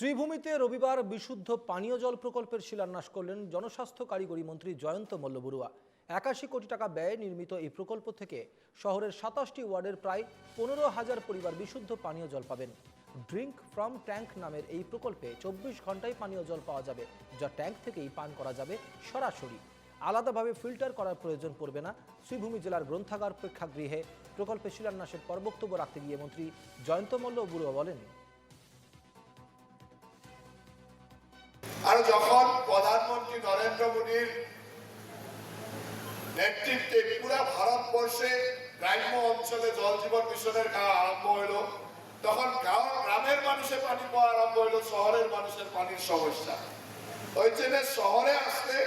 শ্রীভূমিতে রবিবার বিশুদ্ধ পানীয় জল প্রকল্পের শিলান্যাস করলেন জনস্বাস্থ্য কারিগরি মন্ত্রী জয়ন্ত মল্ল বড়ুয়া। একাশি কোটি টাকা ব্যয়ে নির্মিত এই প্রকল্প থেকে শহরের সাতাশটি ওয়ার্ডের প্রায় পনেরো হাজার পরিবার বিশুদ্ধ পানীয় জল পাবেন। ড্রিঙ্ক ফ্রম ট্যাঙ্ক নামের এই প্রকল্পে চব্বিশ ঘন্টায় পানীয় জল পাওয়া যাবে, যা ট্যাঙ্ক থেকেই পান করা যাবে সরাসরি। আলাদাভাবে ফিল্টার করার প্রয়োজন পড়বে না, শ্রীভূমি জেলার গ্রন্থাগার প্রেক্ষাগৃহে। প্রকল্পের শিলান্যাসের পর বক্তব্য রাখতে গিয়ে মন্ত্রী জয়ন্ত মল্ল বলেন আর যখন প্রধানমন্ত্রী নরেন্দ্র মোদীর নেতৃত্বে পুরা ভারতবর্ষে গ্রাম্য অঞ্চলে জল জীবন মিশনের কাজ আরম্ভ হলো তখন গাঁও গ্রামের মানুষের পানি পাওয়া আরম্ভ হলো শহরের মানুষের পানির সমস্যা। ওই জন্য শহরে আসলে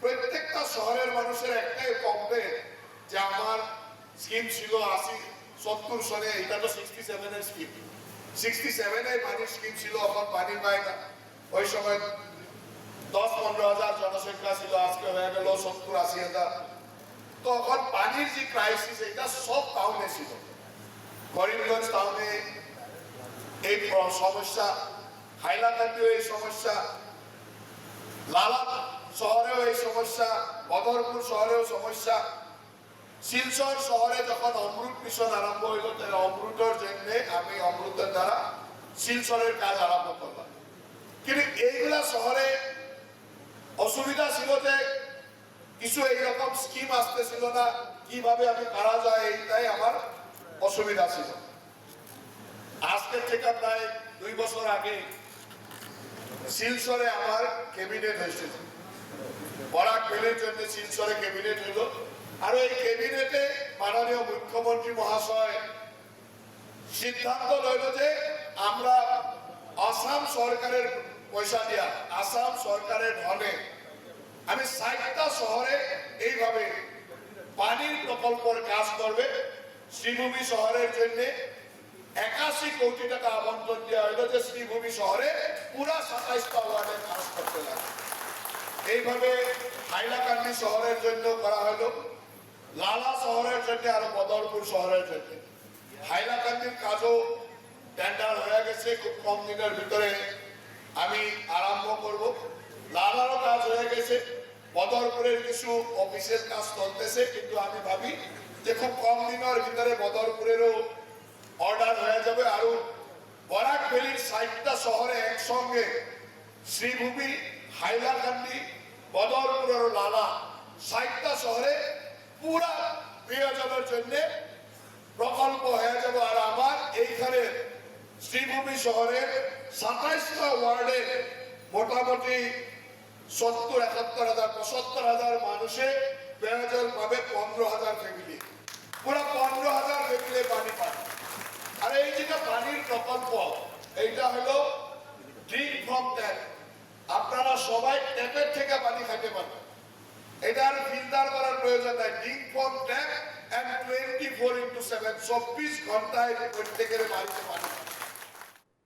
প্রত্যেকটা শহরের মানুষের একটাই কমপ্লেন যে আমার স্কিম ছিল আশি, সত্তর সনে, এটা তো সিক্সটি সেভেনের স্কিম সিক্সটি সেভেনে পানির স্কিম ছিল, এখন পানি পায় না। ওই সময় দশ পনেরো হাজার জনসংখ্যা ছিল, আজকে হয়ে গেল সত্তর আশি হাজার তখন পানির যে ক্রাইসিস এটা সব টাউনে ছিল। করিমগঞ্জ টাউনে এই সমস্যা, হাইলাকান্দিও এই সমস্যা লালা শহরেও এই সমস্যা, বদরপুর শহরেও সমস্যা। শিলচর শহরে যখন অমৃত মিশন আরম্ভ হইল, তাহলে অমৃতর জন্য আমি অমৃতের দ্বারা শিলচরের কাজ আরম্ভ করলাম। কিন্তু এইগুলা শহরে অসুবিধা ছিল যে কিছু এইরকম স্কিম আসতেছিল না, কীভাবে আমি করা যায় এইটাই আমার অসুবিধা ছিল। আজকে থেকে প্রায় দুই বছর আগে শিলচরে আমার ক্যাবিনেট হয়েছিল বরাক ভ্যালির জন্য শিলচরে ক্যাবিনেট হলো। আর এই ক্যাবিনেটে মাননীয় মুখ্যমন্ত্রী মহাশয় সিদ্ধান্ত লইল যে আমরা আসাম সরকারের পয়সা দিয়া আসাম সরকারের ধনে আমি ষাটটা শহরে এইভাবে পানির প্রকল্পের কাজ করবে, শ্রীভূমি শহরের জন্য একাশি কোটি টাকা আবন্টন দেওয়া হইল যে শ্রীভূমি শহরে পুরা সাতাইশটা ওয়ার্ডের কাজ করতে লাগে এইভাবে হাইলাকান্দি শহরের জন্য করা হলো লালা শহরের জন্য আর বদরপুর শহরের জন্য। হাইলাকান্দির কাজও টেন্ডার হয়ে গেছে, খুব কম দিনের ভিতরে আমি আরম্ভ করব লালারও কাজ হয়ে গেছে বদরপুরের কিছু অফিসের কাজ চলতেছে, কিন্তু আমি ভাবি যে খুব কম দিনের ভিতরে বদরপুরেরও অর্ডার হয়ে যাবে। আরও বরাক ভ্যালির ষাটটা শহরে একসঙ্গে শ্রীভূমি, হাইলাকান্দি বদরপুর আর লালা ষাটটা শহরে পুরা পেয়জলের জন্য প্রকল্প হয়ে যাবে। আর আমার এইখানে শ্রীভূমি শহরের সাতাইশটা ওয়ার্ডে মোটামুটি সত্তর, একাত্তর হাজার, পঁচাত্তর হাজার মানুষে পেয়জল পাবে পনেরো হাজার ফ্যামিলি পুরো পনেরো হাজার ফ্যামিলি পানি পাবে আর এই যেটা পানির প্রকল্প, এইটা হলো ড্রিঙ্ক ফ্রম ট্যাপ আপনারা সবাই ট্যাপের থেকে পানি খাইতে পারবেন। এটা আর ফিল্টার করার প্রয়োজন নাই। Drink from tap and twenty four into seven চব্বিশ ঘন্টায় প্রত্যেকের বাড়িতে পানি।